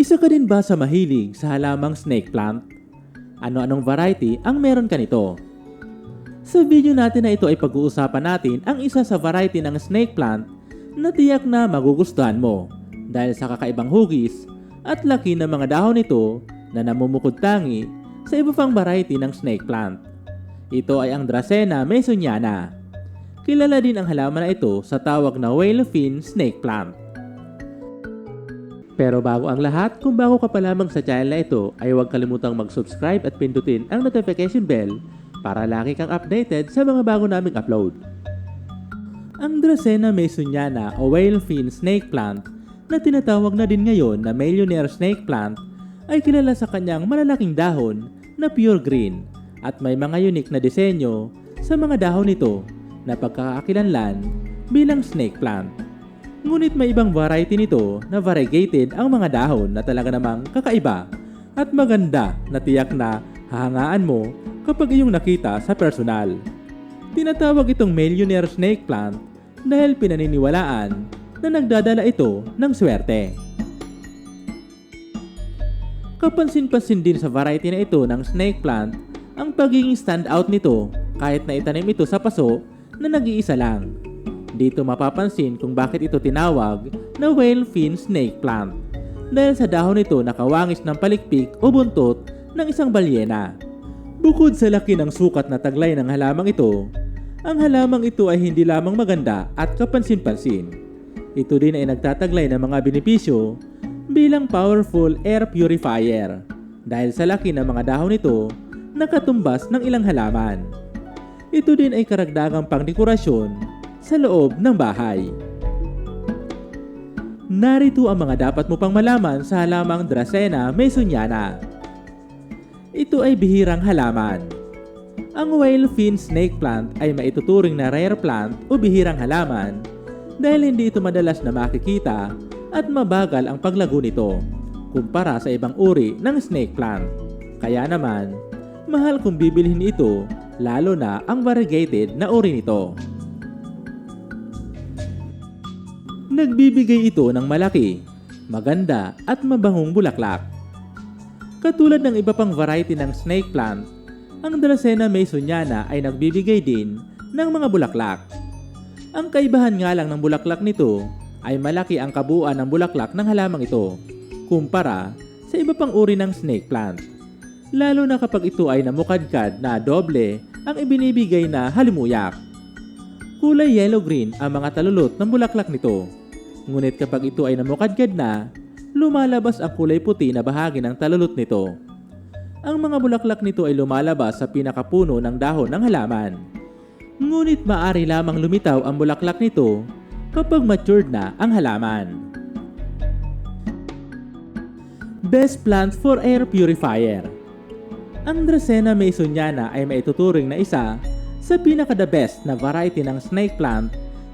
Isa ka din ba sa mahilig sa halamang snake plant? Ano-anong variety ang meron ka nito? Sa video natin na ito ay pag-uusapan natin ang isa sa variety ng snake plant na tiyak na magugustuhan mo dahil sa kakaibang hugis at laki ng mga dahon nito na namumukod tangi sa iba pang variety ng snake plant. Ito ay ang Dracena mesoniana. Kilala din ang halaman na ito sa tawag na whale fin snake plant. Pero bago ang lahat, kung bago ka pa lamang sa channel na ito, ay huwag kalimutang mag-subscribe at pindutin ang notification bell para lagi kang updated sa mga bago naming upload. Ang Dracena mesoniana o whale fin snake plant na tinatawag na din ngayon na millionaire snake plant ay kilala sa kanyang malalaking dahon na pure green at may mga unique na disenyo sa mga dahon nito na pagkakakilanlan bilang snake plant. Ngunit may ibang variety nito na variegated ang mga dahon na talaga namang kakaiba at maganda na tiyak na hahangaan mo kapag iyong nakita sa personal. Tinatawag itong millionaire snake plant dahil pinaniniwalaan na nagdadala ito ng swerte. Kapansin-pansin din sa variety na ito ng snake plant ang pagiging standout nito kahit na itanim ito sa paso na nag-iisa lang. Dito mapapansin kung bakit ito tinawag na whale fin snake plant dahil sa dahon nito nakawangis ng palikpik o buntot ng isang balyena. Bukod sa laki ng sukat na taglay ng halamang ito, ang halamang ito ay hindi lamang maganda at kapansin-pansin. Ito din ay nagtataglay ng mga benepisyo bilang powerful air purifier dahil sa laki ng mga dahon nito nakatumbas ng ilang halaman. Ito din ay karagdagang pangdekorasyon sa loob ng bahay. Narito ang mga dapat mo pang malaman sa halamang Dracena mesoniana. Ito ay bihirang halaman. Ang whale fin snake plant ay maituturing na rare plant o bihirang halaman dahil hindi ito madalas na makikita at mabagal ang paglago nito kumpara sa ibang uri ng snake plant. Kaya naman, mahal kung bibilhin ito lalo na ang variegated na uri nito. Nagbibigay ito ng malaki, maganda at mabangong bulaklak. Katulad ng iba pang variety ng snake plant, ang Dracena mesoniana ay nagbibigay din ng mga bulaklak. Ang kaibahan nga lang ng bulaklak nito ay malaki ang kabuuan ng bulaklak ng halamang ito kumpara sa iba pang uri ng snake plant. Lalo na kapag ito ay namukadkad na doble ang ibinibigay na halimuyak. Kulay yellow-green ang mga talulot ng bulaklak nito. Ngunit kapag ito ay namukadkad na, lumalabas ang kulay puti na bahagi ng talulot nito. Ang mga bulaklak nito ay lumalabas sa pinakapuno ng dahon ng halaman. Ngunit maari lamang lumitaw ang bulaklak nito kapag matured na ang halaman. Best plant for air purifier. Ang Dracena mesoniana ay maituturing na isa sa pinaka-the best na variety ng snake plant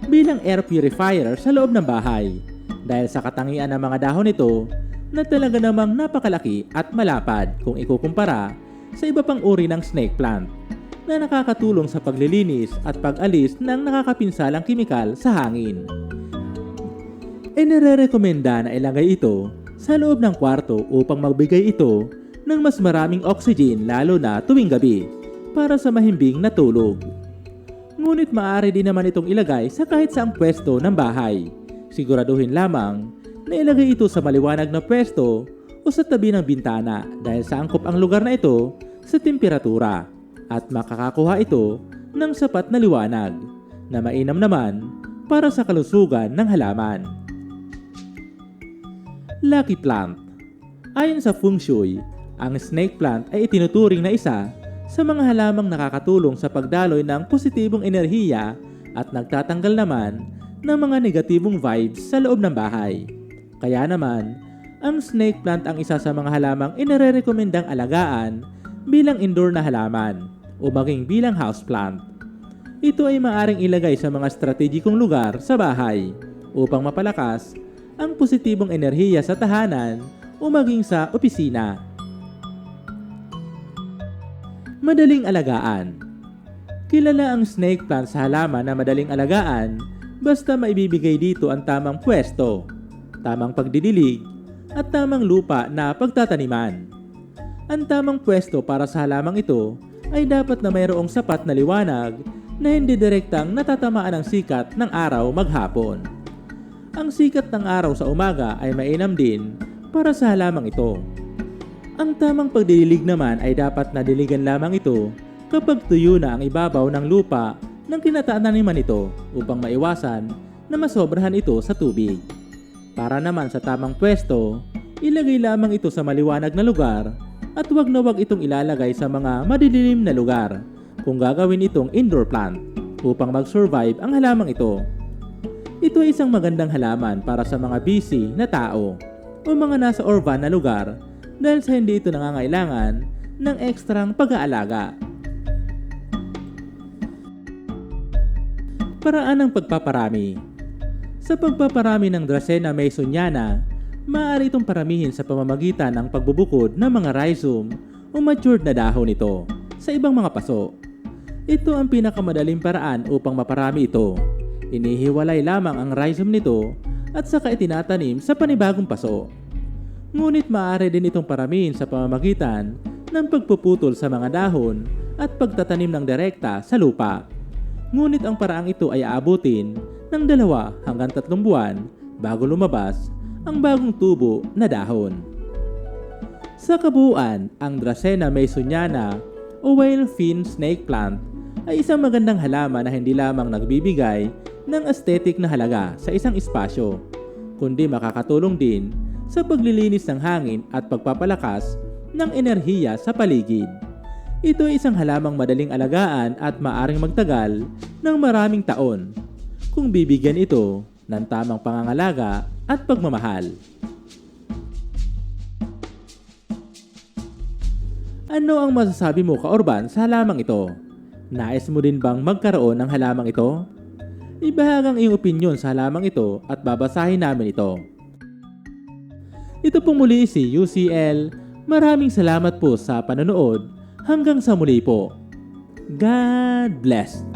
bilang air purifier sa loob ng bahay dahil sa katangian ng mga dahon nito na talaga namang napakalaki at malapad kung ikukumpara sa iba pang uri ng snake plant na nakakatulong sa paglilinis at pag-alis ng nakakapinsalang kimikal sa hangin. Inirerekomenda na ilagay ito sa loob ng kwarto upang magbigay ito ng mas maraming oxygen lalo na tuwing gabi para sa mahimbing na tulog. Ngunit maaari din naman itong ilagay sa kahit saang pwesto ng bahay. Siguraduhin lamang na ilagay ito sa maliwanag na pwesto o sa tabi ng bintana dahil sa angkop ang lugar na ito sa temperatura at makakakuha ito ng sapat na liwanag na mainam naman para sa kalusugan ng halaman. Lucky Plant Ayon sa Feng Shui, ang snake plant ay itinuturing na isa sa mga halamang nakakatulong sa pagdaloy ng positibong enerhiya at nagtatanggal naman ng mga negatibong vibes sa loob ng bahay. Kaya naman, ang snake plant ang isa sa mga halamang inirerekomendang alagaan bilang indoor na halaman o maging bilang houseplant. Ito ay maaring ilagay sa mga estratehikong lugar sa bahay upang mapalakas ang positibong enerhiya sa tahanan o maging sa opisina. Madaling alagaan Kilala ang snake plant sa halaman na madaling alagaan basta maibibigay dito ang tamang pwesto, tamang pagdidilig, at tamang lupa na pagtataniman. Ang tamang pwesto para sa halamang ito ay dapat na mayroong sapat na liwanag na hindi direktang natatamaan ng sikat ng araw maghapon. Ang sikat ng araw sa umaga ay mainam din para sa halamang ito. Ang tamang pagdidilig naman ay dapat na diligan lamang ito kapag tuyo na ang ibabaw ng lupa ng kinatataniman nito upang maiwasan na masobrahan ito sa tubig. Para naman sa tamang pwesto, ilagay lamang ito sa maliwanag na lugar at wag na wag itong ilalagay sa mga madidilim na lugar kung gagawin itong indoor plant upang mag-survive ang halamang ito. Ito ay isang magandang halaman para sa mga busy na tao o mga nasa urban na lugar dahil sa hindi ito nangangailangan ng ekstrang pag-aalaga. Paraan ng pagpaparami Sa pagpaparami ng Dracena masoniana, maaari itong paramihin sa pamamagitan ng pagbubukod ng mga rhizome o matured na dahon nito sa ibang mga paso. Ito ang pinakamadaling paraan upang maparami ito. Inihiwalay lamang ang rhizome nito at saka itinatanim sa panibagong paso. Ngunit maaari din itong paramihin sa pamamagitan ng pagpuputol sa mga dahon at pagtatanim ng direkta sa lupa. Ngunit ang paraang ito ay aabutin ng dalawa hanggang tatlong buwan bago lumabas ang bagong tubo na dahon. Sa kabuuan, ang Dracena masoniana o whale fin snake plant ay isang magandang halaman na hindi lamang nagbibigay ng aesthetic na halaga sa isang espasyo, kundi makakatulong din sa paglilinis ng hangin at pagpapalakas ng enerhiya sa paligid. Ito ay isang halamang madaling alagaan at maaring magtagal ng maraming taon kung bibigyan ito ng tamang pangangalaga at pagmamahal. Ano ang masasabi mo ka-Orban sa halamang ito? Nais mo din bang magkaroon ng halamang ito? Ibahag ang iyong opinyon sa halamang ito at babasahin namin ito. Ito po muli si UCL. Maraming salamat po sa panonood. Hanggang sa muli po. God bless.